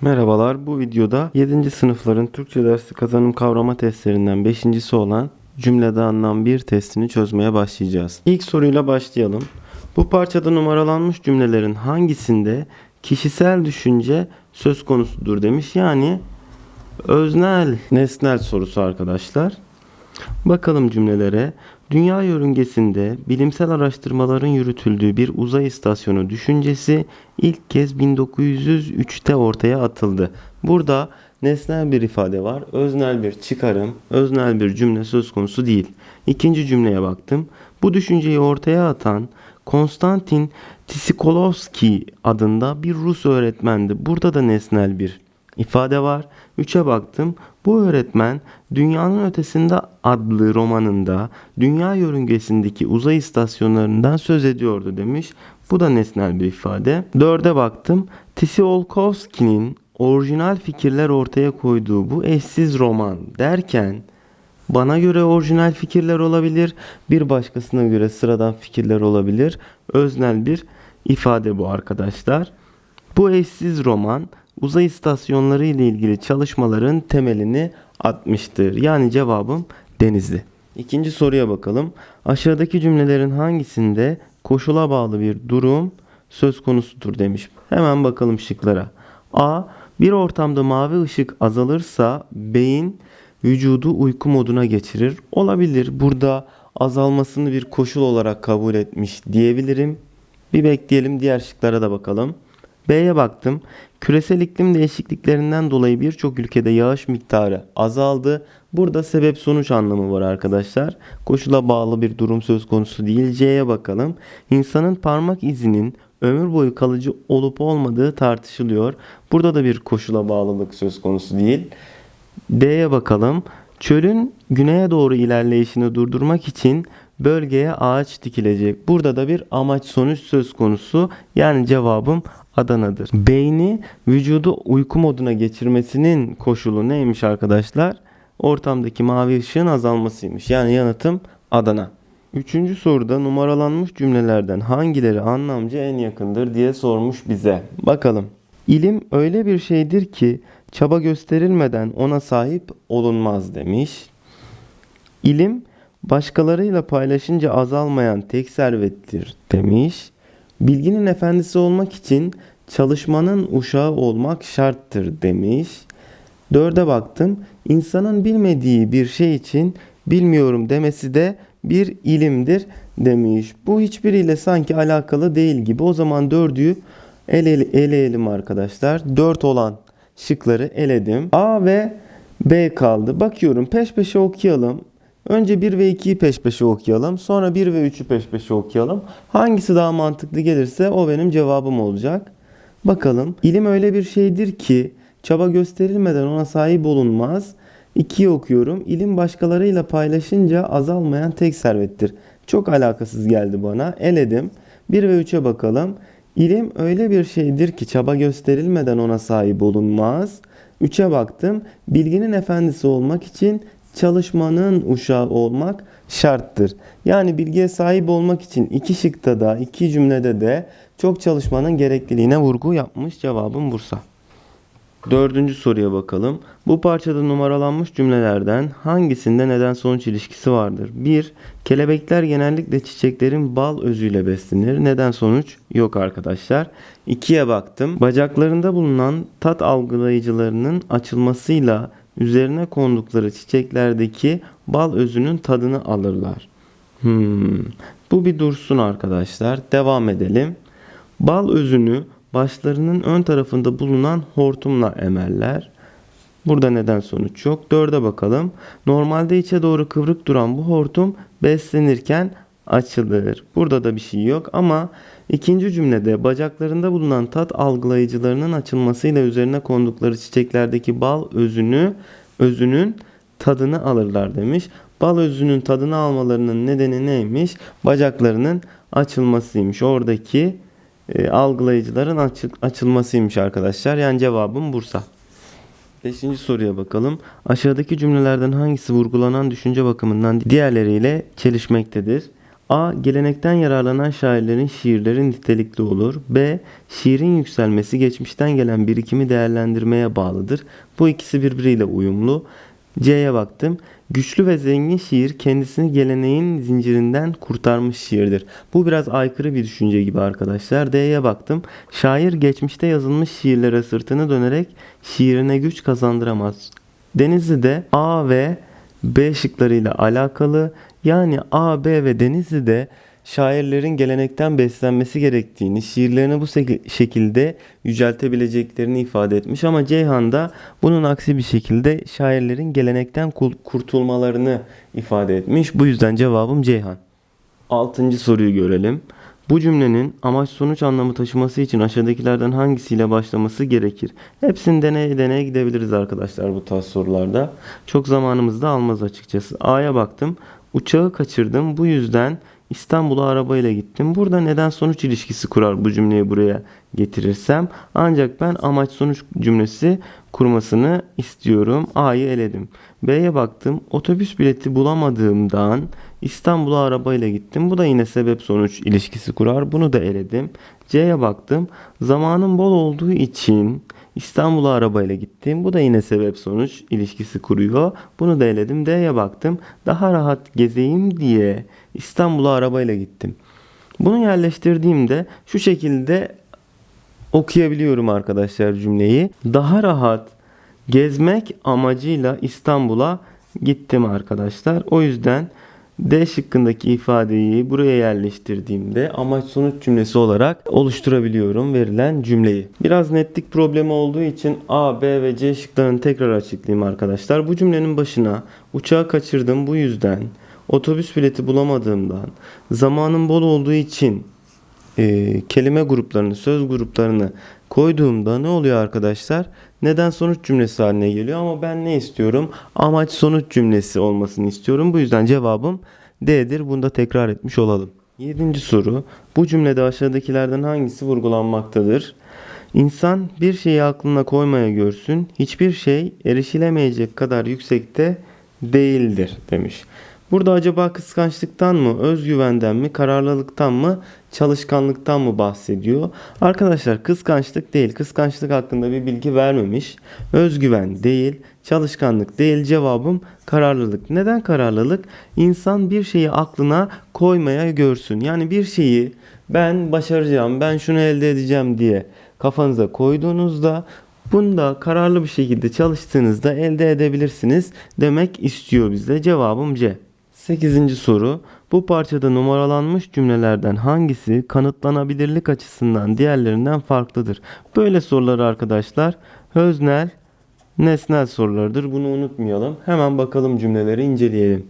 Merhabalar. Bu videoda 7. sınıfların Türkçe dersi kazanım kavrama testlerinden 5.si olan cümlede anlam 1 testini çözmeye başlayacağız. İlk soruyla başlayalım. Bu parçada numaralanmış cümlelerin hangisinde kişisel düşünce söz konusudur demiş. Yani öznel, nesnel sorusu arkadaşlar. Bakalım cümlelere. Dünya yörüngesinde bilimsel araştırmaların yürütüldüğü bir uzay istasyonu düşüncesi ilk kez 1903'te ortaya atıldı. Burada nesnel bir ifade var. Öznel bir çıkarım, öznel bir cümle söz konusu değil. İkinci cümleye baktım. Bu düşünceyi ortaya atan Konstantin Tsikolovski adında bir Rus öğretmendi. Burada da nesnel bir ifade var. 3'e baktım. Bu öğretmen Dünyanın Ötesinde adlı romanında dünya yörüngesindeki uzay istasyonlarından söz ediyordu demiş. Bu da nesnel bir ifade. 4'e baktım. Tsiolkovski'nin orijinal fikirler ortaya koyduğu bu eşsiz roman derken bana göre orijinal fikirler olabilir, bir başkasına göre sıradan fikirler olabilir. Öznel bir ifade bu arkadaşlar. Bu eşsiz roman uzay istasyonları ile ilgili çalışmaların temelini atmıştır. Yani cevabım Denizli. İkinci soruya bakalım. Aşağıdaki cümlelerin hangisinde koşula bağlı bir durum söz konusudur demiş. Hemen bakalım şıklara. A. Bir ortamda mavi ışık azalırsa beyin vücudu uyku moduna geçirir. Olabilir. Burada azalmasını bir koşul olarak kabul etmiş diyebilirim. Bir bekleyelim diğer şıklara da bakalım. B'ye baktım. Küresel iklim değişikliklerinden dolayı birçok ülkede yağış miktarı azaldı. Burada sebep sonuç anlamı var arkadaşlar. Koşula bağlı bir durum söz konusu değil. C'ye bakalım. İnsanın parmak izinin ömür boyu kalıcı olup olmadığı tartışılıyor. Burada da bir koşula bağlılık söz konusu değil. D'ye bakalım. Çölün güneye doğru ilerleyişini durdurmak için bölgeye ağaç dikilecek. Burada da bir amaç sonuç söz konusu. Yani cevabım Adana'dır. Beyni vücudu uyku moduna geçirmesinin koşulu neymiş arkadaşlar? Ortamdaki mavi ışığın azalmasıymış. Yani yanıtım Adana. Üçüncü soruda numaralanmış cümlelerden hangileri anlamca en yakındır diye sormuş bize. Bakalım. İlim öyle bir şeydir ki çaba gösterilmeden ona sahip olunmaz demiş. İlim başkalarıyla paylaşınca azalmayan tek servettir demiş. Bilginin efendisi olmak için çalışmanın uşağı olmak şarttır demiş. Dörde baktım. İnsanın bilmediği bir şey için bilmiyorum demesi de bir ilimdir demiş. Bu hiçbiriyle sanki alakalı değil gibi. O zaman dördüyü ele, eleyelim arkadaşlar. Dört olan şıkları eledim. A ve B kaldı. Bakıyorum peş peşe okuyalım. Önce 1 ve 2'yi peş peşe okuyalım. Sonra 1 ve 3'ü peş peşe okuyalım. Hangisi daha mantıklı gelirse o benim cevabım olacak. Bakalım. İlim öyle bir şeydir ki çaba gösterilmeden ona sahip olunmaz. 2'yi okuyorum. İlim başkalarıyla paylaşınca azalmayan tek servettir. Çok alakasız geldi bana. Eledim. 1 ve 3'e bakalım. İlim öyle bir şeydir ki çaba gösterilmeden ona sahip olunmaz. 3'e baktım. Bilginin efendisi olmak için çalışmanın uşağı olmak şarttır. Yani bilgiye sahip olmak için iki şıkta da iki cümlede de çok çalışmanın gerekliliğine vurgu yapmış cevabım Bursa. Dördüncü soruya bakalım. Bu parçada numaralanmış cümlelerden hangisinde neden sonuç ilişkisi vardır? 1. Kelebekler genellikle çiçeklerin bal özüyle beslenir. Neden sonuç? Yok arkadaşlar. 2'ye baktım. Bacaklarında bulunan tat algılayıcılarının açılmasıyla üzerine kondukları çiçeklerdeki bal özünün tadını alırlar. Hmm. Bu bir dursun arkadaşlar. Devam edelim. Bal özünü başlarının ön tarafında bulunan hortumla emerler. Burada neden sonuç yok. Dörde bakalım. Normalde içe doğru kıvrık duran bu hortum beslenirken açılır. Burada da bir şey yok ama ikinci cümlede bacaklarında bulunan tat algılayıcılarının açılmasıyla üzerine kondukları çiçeklerdeki bal özünü özünün tadını alırlar demiş. Bal özünün tadını almalarının nedeni neymiş? Bacaklarının açılmasıymış. Oradaki e, algılayıcıların açı, açılmasıymış arkadaşlar. Yani cevabım Bursa. Beşinci soruya bakalım. Aşağıdaki cümlelerden hangisi vurgulanan düşünce bakımından diğerleriyle çelişmektedir? A. Gelenekten yararlanan şairlerin şiirleri nitelikli olur. B. Şiirin yükselmesi geçmişten gelen birikimi değerlendirmeye bağlıdır. Bu ikisi birbiriyle uyumlu. C'ye baktım. Güçlü ve zengin şiir kendisini geleneğin zincirinden kurtarmış şiirdir. Bu biraz aykırı bir düşünce gibi arkadaşlar. D'ye baktım. Şair geçmişte yazılmış şiirlere sırtını dönerek şiirine güç kazandıramaz. Denizli'de A ve B şıklarıyla alakalı yani A, B ve Denizli'de şairlerin gelenekten beslenmesi gerektiğini, şiirlerini bu şekilde yüceltebileceklerini ifade etmiş ama Ceyhan'da bunun aksi bir şekilde şairlerin gelenekten kurtulmalarını ifade etmiş. Bu yüzden cevabım Ceyhan. Altıncı soruyu görelim. Bu cümlenin amaç sonuç anlamı taşıması için aşağıdakilerden hangisiyle başlaması gerekir? Hepsini deneye deneye gidebiliriz arkadaşlar bu tarz sorularda. Çok zamanımız da almaz açıkçası. A'ya baktım. Uçağı kaçırdım. Bu yüzden İstanbul'a arabayla gittim. Burada neden sonuç ilişkisi kurar bu cümleyi buraya getirirsem. Ancak ben amaç sonuç cümlesi kurmasını istiyorum. A'yı eledim. B'ye baktım. Otobüs bileti bulamadığımdan İstanbul'a arabayla gittim. Bu da yine sebep sonuç ilişkisi kurar. Bunu da eledim. C'ye baktım. Zamanım bol olduğu için İstanbul'a arabayla gittim. Bu da yine sebep sonuç ilişkisi kuruyor. Bunu da eledim. D'ye baktım. Daha rahat gezeyim diye İstanbul'a arabayla gittim. Bunu yerleştirdiğimde şu şekilde okuyabiliyorum arkadaşlar cümleyi. Daha rahat gezmek amacıyla İstanbul'a gittim arkadaşlar. O yüzden D şıkkındaki ifadeyi buraya yerleştirdiğimde amaç sonuç cümlesi olarak oluşturabiliyorum verilen cümleyi. Biraz netlik problemi olduğu için A, B ve C şıklarını tekrar açıklayayım arkadaşlar. Bu cümlenin başına uçağı kaçırdım bu yüzden, otobüs bileti bulamadığımdan, zamanım bol olduğu için e, kelime gruplarını, söz gruplarını koyduğumda ne oluyor arkadaşlar? Neden sonuç cümlesi haline geliyor ama ben ne istiyorum? Amaç sonuç cümlesi olmasını istiyorum. Bu yüzden cevabım D'dir. Bunu da tekrar etmiş olalım. Yedinci soru. Bu cümlede aşağıdakilerden hangisi vurgulanmaktadır? İnsan bir şeyi aklına koymaya görsün. Hiçbir şey erişilemeyecek kadar yüksekte değildir demiş. Burada acaba kıskançlıktan mı, özgüvenden mi, kararlılıktan mı, çalışkanlıktan mı bahsediyor? Arkadaşlar kıskançlık değil. Kıskançlık hakkında bir bilgi vermemiş. Özgüven değil, çalışkanlık değil. Cevabım kararlılık. Neden kararlılık? İnsan bir şeyi aklına koymaya görsün. Yani bir şeyi ben başaracağım, ben şunu elde edeceğim diye kafanıza koyduğunuzda Bunda kararlı bir şekilde çalıştığınızda elde edebilirsiniz demek istiyor bize. Cevabım C. 8. soru. Bu parçada numaralanmış cümlelerden hangisi kanıtlanabilirlik açısından diğerlerinden farklıdır? Böyle sorular arkadaşlar öznel, nesnel sorulardır. Bunu unutmayalım. Hemen bakalım cümleleri inceleyelim.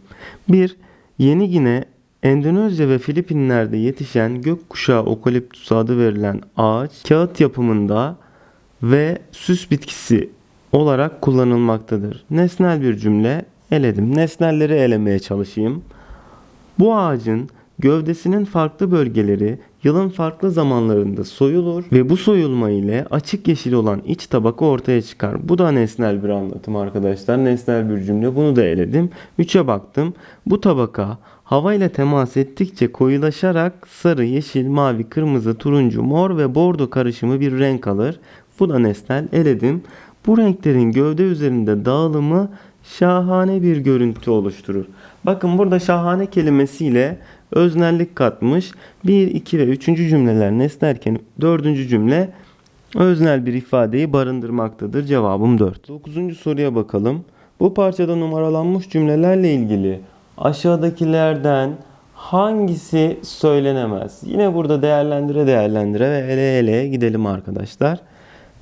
1. Yeni Gine Endonezya ve Filipinler'de yetişen gökkuşağı okaliptüs adı verilen ağaç kağıt yapımında ve süs bitkisi olarak kullanılmaktadır. Nesnel bir cümle eledim. Nesnelleri elemeye çalışayım. Bu ağacın gövdesinin farklı bölgeleri yılın farklı zamanlarında soyulur ve bu soyulma ile açık yeşil olan iç tabaka ortaya çıkar. Bu da nesnel bir anlatım arkadaşlar. Nesnel bir cümle. Bunu da eledim. 3'e baktım. Bu tabaka hava ile temas ettikçe koyulaşarak sarı, yeşil, mavi, kırmızı, turuncu, mor ve bordo karışımı bir renk alır. Bu da nesnel eledim. Bu renklerin gövde üzerinde dağılımı şahane bir görüntü oluşturur. Bakın burada şahane kelimesiyle öznellik katmış. 1, 2 ve 3. cümleler nesnerken 4. cümle öznel bir ifadeyi barındırmaktadır. Cevabım 4. 9. soruya bakalım. Bu parçada numaralanmış cümlelerle ilgili aşağıdakilerden hangisi söylenemez? Yine burada değerlendire değerlendire ve ele ele gidelim arkadaşlar.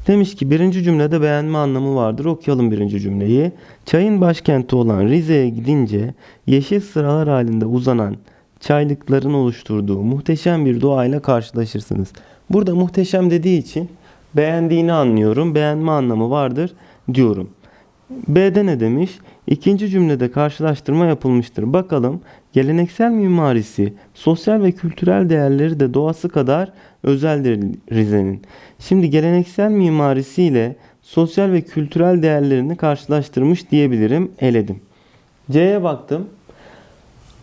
Demiş ki birinci cümlede beğenme anlamı vardır. Okuyalım birinci cümleyi. Çayın başkenti olan Rize'ye gidince yeşil sıralar halinde uzanan çaylıkların oluşturduğu muhteşem bir doğayla karşılaşırsınız. Burada muhteşem dediği için beğendiğini anlıyorum. Beğenme anlamı vardır diyorum. B'de ne demiş? İkinci cümlede karşılaştırma yapılmıştır. Bakalım geleneksel mimarisi, sosyal ve kültürel değerleri de doğası kadar özeldir Rize'nin. Şimdi geleneksel mimarisi ile sosyal ve kültürel değerlerini karşılaştırmış diyebilirim. Eledim. C'ye baktım.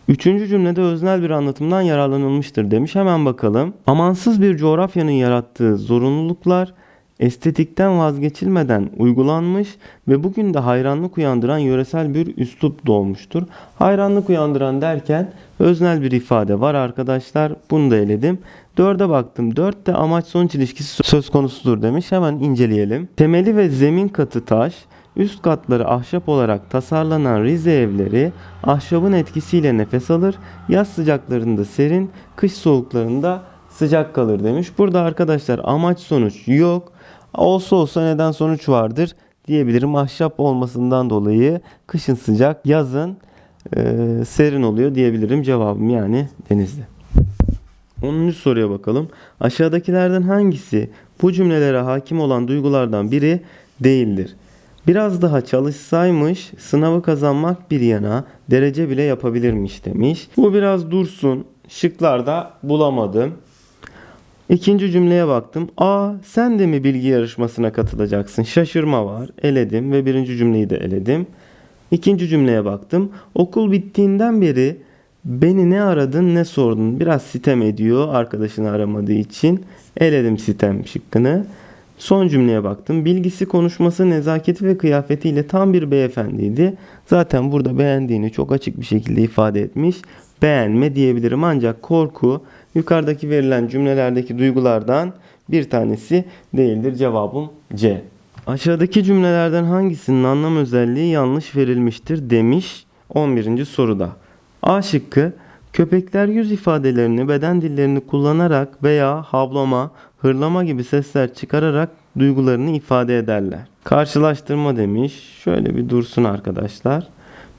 Üçüncü cümlede öznel bir anlatımdan yararlanılmıştır demiş. Hemen bakalım. Amansız bir coğrafyanın yarattığı zorunluluklar estetikten vazgeçilmeden uygulanmış ve bugün de hayranlık uyandıran yöresel bir üslup doğmuştur. Hayranlık uyandıran derken öznel bir ifade var arkadaşlar. Bunu da eledim. Dörde baktım. Dörtte amaç sonuç ilişkisi söz konusudur demiş. Hemen inceleyelim. Temeli ve zemin katı taş, üst katları ahşap olarak tasarlanan Rize evleri ahşabın etkisiyle nefes alır. Yaz sıcaklarında serin, kış soğuklarında sıcak kalır demiş. Burada arkadaşlar amaç sonuç yok. Olsa olsa neden sonuç vardır diyebilirim. Ahşap olmasından dolayı kışın sıcak, yazın e, serin oluyor diyebilirim. Cevabım yani denizli. 10. soruya bakalım. Aşağıdakilerden hangisi bu cümlelere hakim olan duygulardan biri değildir? Biraz daha çalışsaymış sınavı kazanmak bir yana derece bile yapabilirmiş demiş. Bu biraz dursun. Şıklarda bulamadım. İkinci cümleye baktım. Aa sen de mi bilgi yarışmasına katılacaksın? Şaşırma var. Eledim ve birinci cümleyi de eledim. İkinci cümleye baktım. Okul bittiğinden beri beni ne aradın ne sordun. Biraz sitem ediyor arkadaşını aramadığı için. Eledim sitem şıkkını. Son cümleye baktım. Bilgisi, konuşması, nezaketi ve kıyafetiyle tam bir beyefendiydi. Zaten burada beğendiğini çok açık bir şekilde ifade etmiş. Beğenme diyebilirim ancak korku yukarıdaki verilen cümlelerdeki duygulardan bir tanesi değildir. Cevabım C. Aşağıdaki cümlelerden hangisinin anlam özelliği yanlış verilmiştir demiş 11. soruda. A şıkkı köpekler yüz ifadelerini beden dillerini kullanarak veya havlama, hırlama gibi sesler çıkararak duygularını ifade ederler. Karşılaştırma demiş. Şöyle bir dursun arkadaşlar.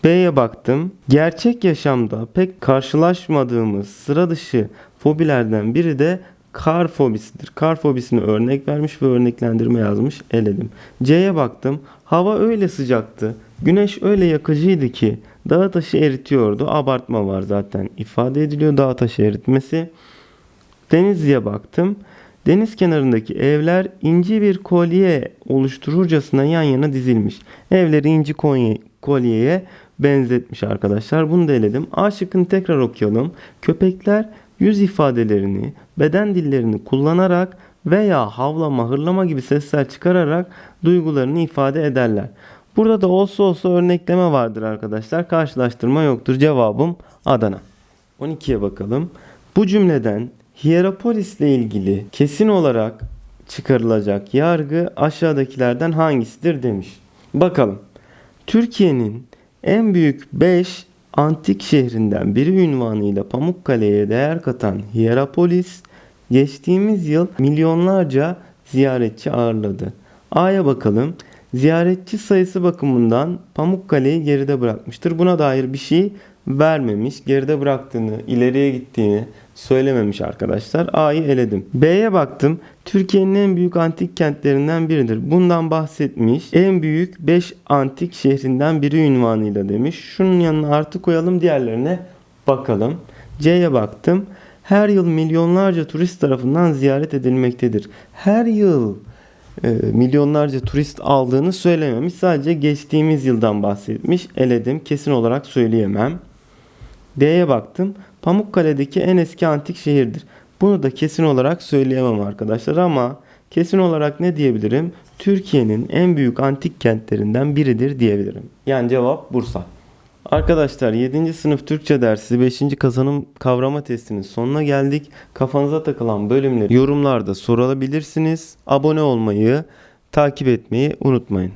B'ye baktım. Gerçek yaşamda pek karşılaşmadığımız sıra dışı fobilerden biri de kar fobisidir. Kar fobisini örnek vermiş ve örneklendirme yazmış. Eledim. C'ye baktım. Hava öyle sıcaktı. Güneş öyle yakıcıydı ki dağı taşı eritiyordu. Abartma var zaten. ifade ediliyor dağ taşı eritmesi. Denizli'ye baktım. Deniz kenarındaki evler inci bir kolye oluştururcasına yan yana dizilmiş. Evleri inci kolye, kolyeye benzetmiş arkadaşlar. Bunu da eledim. A şıkkını tekrar okuyalım. Köpekler yüz ifadelerini, beden dillerini kullanarak veya havlama, hırlama gibi sesler çıkararak duygularını ifade ederler. Burada da olsa olsa örnekleme vardır arkadaşlar. Karşılaştırma yoktur. Cevabım Adana. 12'ye bakalım. Bu cümleden Hierapolis ile ilgili kesin olarak çıkarılacak yargı aşağıdakilerden hangisidir demiş. Bakalım. Türkiye'nin en büyük 5 antik şehrinden biri ünvanıyla Pamukkale'ye değer katan Hierapolis geçtiğimiz yıl milyonlarca ziyaretçi ağırladı. A'ya bakalım. Ziyaretçi sayısı bakımından Pamukkale'yi geride bırakmıştır. Buna dair bir şey vermemiş. Geride bıraktığını, ileriye gittiğini söylememiş arkadaşlar. A'yı eledim. B'ye baktım. Türkiye'nin en büyük antik kentlerinden biridir. Bundan bahsetmiş. En büyük 5 antik şehrinden biri ünvanıyla demiş. Şunun yanına artı koyalım diğerlerine bakalım. C'ye baktım. Her yıl milyonlarca turist tarafından ziyaret edilmektedir. Her yıl e, milyonlarca turist aldığını söylememiş. Sadece geçtiğimiz yıldan bahsetmiş. Eledim. Kesin olarak söyleyemem. D'ye baktım. Pamukkale'deki en eski antik şehirdir. Bunu da kesin olarak söyleyemem arkadaşlar ama kesin olarak ne diyebilirim? Türkiye'nin en büyük antik kentlerinden biridir diyebilirim. Yani cevap Bursa. Arkadaşlar 7. sınıf Türkçe dersi 5. kazanım kavrama testinin sonuna geldik. Kafanıza takılan bölümleri yorumlarda sorabilirsiniz. Abone olmayı, takip etmeyi unutmayın.